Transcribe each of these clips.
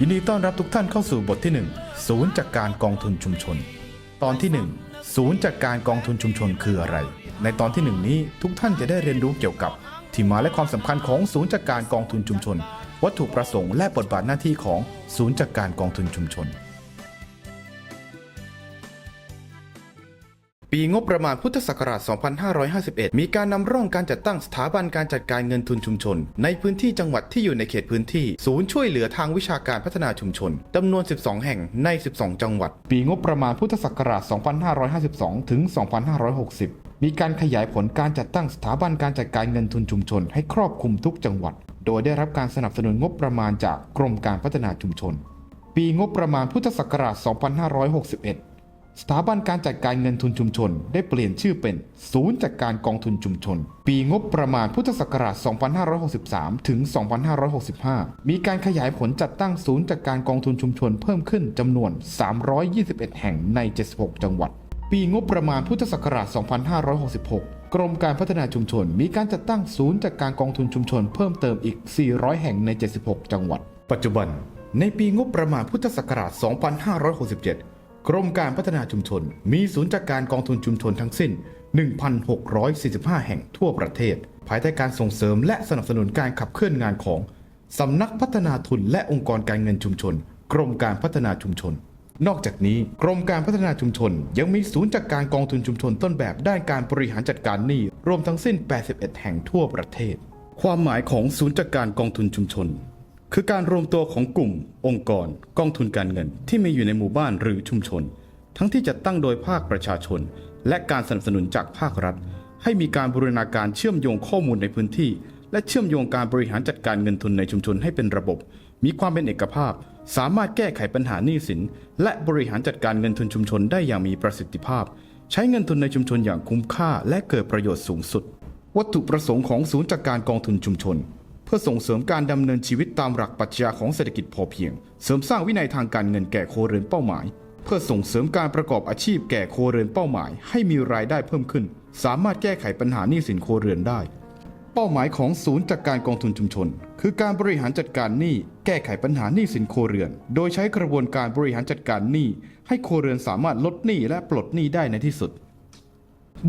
ยินดีต้อนรับทุกท่านเข้าสู่บทที่ 1 ศูนย์จัดการกองทุนชุมชน ตอนที่ 1 ศูนย์จัดการกองทุนชุมชนคืออะไร ในตอนที่ 1 นี้ทุกท่านจะได้เรียนรู้เกี่ยวกับ ที่มาและความสำคัญของศูนย์จัดการกองทุนชุมชน วัตถุประสงค์และบทบาทหน้าที่ของศูนย์จัดการกองทุนชุมชน ปีงบประมาณพุทธศักราช 2551 มีการนำร่องการจัดตั้งสถาบันการจัดการเงินทุนชุมชน ในพื้นที่จังหวัดที่อยู่ในเขตพื้นที่ ศูนย์ช่วยเหลือทางวิชาการพัฒนาชุมชนจำนวน 12 แห่งใน 12 จังหวัด ปีงบประมาณพุทธศักราช 2552 ถึง 2560 มีการขยายผลการจัดตั้งสถาบันการจัดการเงินทุนชุมชน ให้ครอบคลุมทุกจังหวัด โดยได้รับการสนับสนุนงบประมาณจากกรมการพัฒนาชุมชน ปีงบประมาณพุทธศักราช 2561 สถาบันการจัดการเงินทุนชุมชน ได้เปลี่ยนชื่อเป็น ศูนย์จัดการกองทุนชุมชน ปีงบประมาณพุทธศักราช 2563 ถึง 2565 มีการขยายผลจัดตั้งศูนย์จัดการกองทุนชุมชนเพิ่มขึ้นจำนวน 321 แห่งใน 76 จังหวัด ปีงบประมาณพุทธศักราช 2566กรมการพัฒนาชุมชน มีการจัดตั้งศูนย์จัดการกองทุนชุมชนเพิ่มเติมอีก 400 แห่งใน 76 จังหวัด ปัจจุบัน ในปีงบประมาณพุทธศักราช 2567 กรมการพัฒนาชุมชน มีศูนย์จัดการกองทุนชุมชนทั้งสิ้น 1,645 แห่งทั่วประเทศ ภายใต้การส่งเสริมและสนับสนุนการขับเคลื่อนงานของสำนักพัฒนาทุนและองค์กรการเงินชุมชน กรมการพัฒนาชุมชน นอกจากนี้ กรมการพัฒนาชุมชน ยังมีศูนย์จัดการกองทุนชุมชนต้นแบบด้านการบริหารจัดการหนี้รวมทั้งสิ้น 81 แห่งทั่วประเทศ ความหมายของศูนย์จัดการกองทุนชุมชน คือการรวมตัวของกลุ่ม องค์กร กองทุนการเงิน ที่มีอยู่ในหมู่บ้านหรือชุมชน ทั้งที่จัดตั้งโดยภาคประชาชน และการสนับสนุนจากภาครัฐ ให้มีการบูรณาการเชื่อมโยงข้อมูลในพื้นที่ และเชื่อมโยงการบริหารจัดการเงินทุนในชุมชนให้เป็นระบบ มีความเป็นเอกภาพ สามารถแก้ไขปัญหาหนี้สิน และบริหารจัดการเงินทุนชุมชนได้อย่างมีประสิทธิภาพ ใช้เงินทุนในชุมชนอย่างคุ้มค่า และเกิดประโยชน์สูงสุด วัตถุประสงค์ของศูนย์จัดการกองทุนชุมชน เพื่อส่งเสริมการดำเนินชีวิตตามหลักปรัชญาของเศรษฐกิจพอเพียง เสริมสร้างวินัยทางการเงินแก่โคเรือนเป้าหมาย เพื่อส่งเสริมการประกอบอาชีพแก่โคเรือนเป้าหมาย ให้มีรายได้เพิ่มขึ้น สามารถแก้ไขปัญหาหนี้สินโคเรือนได้ เป้าหมายของศูนย์จัดการกองทุนชุมชน คือการบริหารจัดการหนี้แก้ไขปัญหาหนี้สินโคเรือน โดยใช้กระบวนการบริหารจัดการหนี้ให้โคเรือนสามารถลดหนี้และปลดหนี้ได้ในที่สุด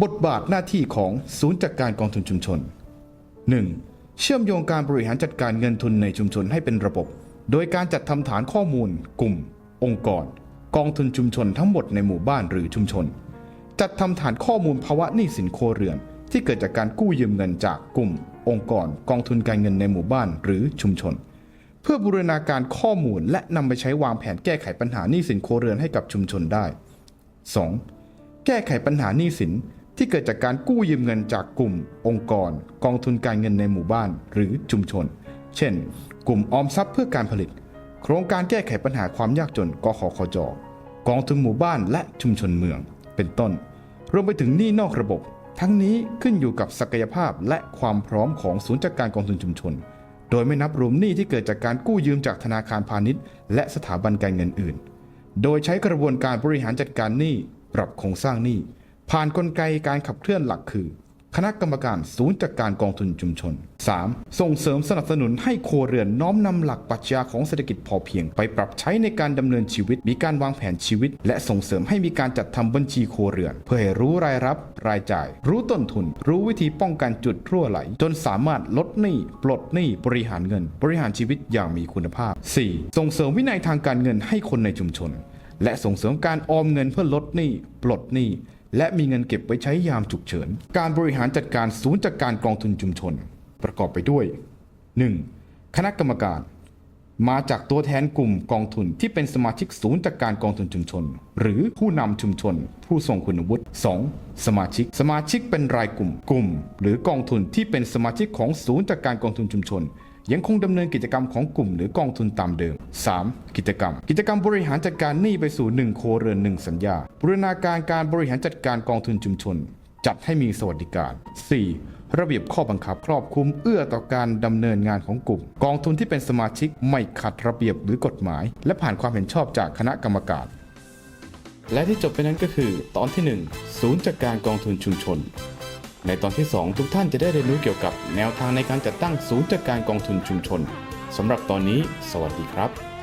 บทบาทหน้าที่ของศูนย์จัดการกองทุนชุมชน 1. เชื่อมโยงการบริหารจัดการเงินทุนในชุมชนให้เป็นระบบ โดยการจัดทำฐานข้อมูล กลุ่ม องค์กร กองทุนชุมชนทั้งหมดในหมู่บ้านหรือชุมชน จัดทำฐานข้อมูลภาวะหนี้สินโครเรือน ที่เกิดจากการกู้ยืมเงินจากกลุ่ม องค์กร กองทุนการเงินในหมู่บ้านหรือชุมชน เพื่อบูรณาการข้อมูลและนำไปใช้วางแผนแก้ไขปัญหาหนี้สินโครเรือนให้กับชุมชนได้ 2. แก้ไขปัญหาหนี้สิน ที่เกิดจากการกู้ยืมเงินจากกลุ่ม องค์กร กองทุนการเงินในหมู่บ้าน หรือชุมชน เช่น กลุ่มออมทรัพย์เพื่อการผลิต โครงการแก้ไขปัญหาความยากจนกขคจกองทุนหมู่บ้านและชุมชนเมือง เป็นต้น รวมไปถึงหนี้นอกระบบ ทั้งนี้ขึ้นอยู่กับศักยภาพและความพร้อมของศูนย์จัดการกองทุนชุมชน โดยไม่นับรวมหนี้ที่เกิดจากการกู้ยืมจากธนาคารพาณิชย์ และสถาบันการเงินอื่น โดยใช้กระบวนการบริหารจัดการหนี้ปรับโครงสร้างหนี้ ผ่านนกลไกการขับเคลื่อนหลักคือ คณะกรรมการศูนย์จัดการกองทุนชุมชน 3. ส่งเสริมสนับสนุนให้ครัวเรือนน้อมนำหลักปรัชญาของเศรษฐกิจพอเพียง ไปปรับใช้ในการดำเนินชีวิต มีการวางแผนชีวิต และส่งเสริมให้มีการจัดทำบัญชีครัวเรือน เพื่อให้รู้รายรับ รายจ่าย รู้ต้นทุน รู้วิธีป้องกันจุดรั่วไหล จนสามารถลดหนี้ปลดหนี้บริหารเงิน บริหารชีวิตอย่างมีคุณภาพ 4. ส่งเสริมวินัยทางการเงินให้คนในชุมชน และส่งเสริมการออมเงินเพื่อลดหนี้ปลดหนี้ และมีเงินเก็บไว้ใช้ยามฉุกเฉิน การบริหารจัดการศูนย์จัดการกองทุนชุมชน ประกอบไปด้วย 1. คณะกรรมการ มาจากตัวแทนกลุ่มกองทุนที่เป็นสมาชิกศูนย์จัดการกองทุนชุมชน หรือผู้นำชุมชน ผู้ทรงคุณวุฒิ 2. สมาชิก สมาชิกเป็นรายกลุ่ม กลุ่ม หรือกองทุนที่เป็นสมาชิกของศูนย์จัดการกองทุนชุมชน ยังคงดำเนินกิจกรรมของกลุ่มหรือกองทุนตามเดิม 3. กิจกรรม กิจกรรมบริหารจัดการหนี้ไปสู่ 1 โครเรือน 1 สัญญาบูรณาการการบริหารจัดการกองทุนชุมชน จัดให้มีสวัสดิการ 4. ระเบียบข้อบังคับครอบคลุมเอื้อต่อการดำเนินงานของกลุ่ม กองทุนที่เป็นสมาชิกไม่ขัดระเบียบหรือกฎหมาย และผ่านความเห็นชอบจากคณะกรรมการ และที่จบไปนั้นก็คือ ตอนที่ 1 ศูนย์จัดการกองทุนชุมชน ในตอนที่ 2 ทุกท่านจะได้เรียนรู้เกี่ยวกับแนวทางในการจัดตั้งศูนย์จัดการกองทุนชุมชนสำหรับตอนนี้ สวัสดีครับ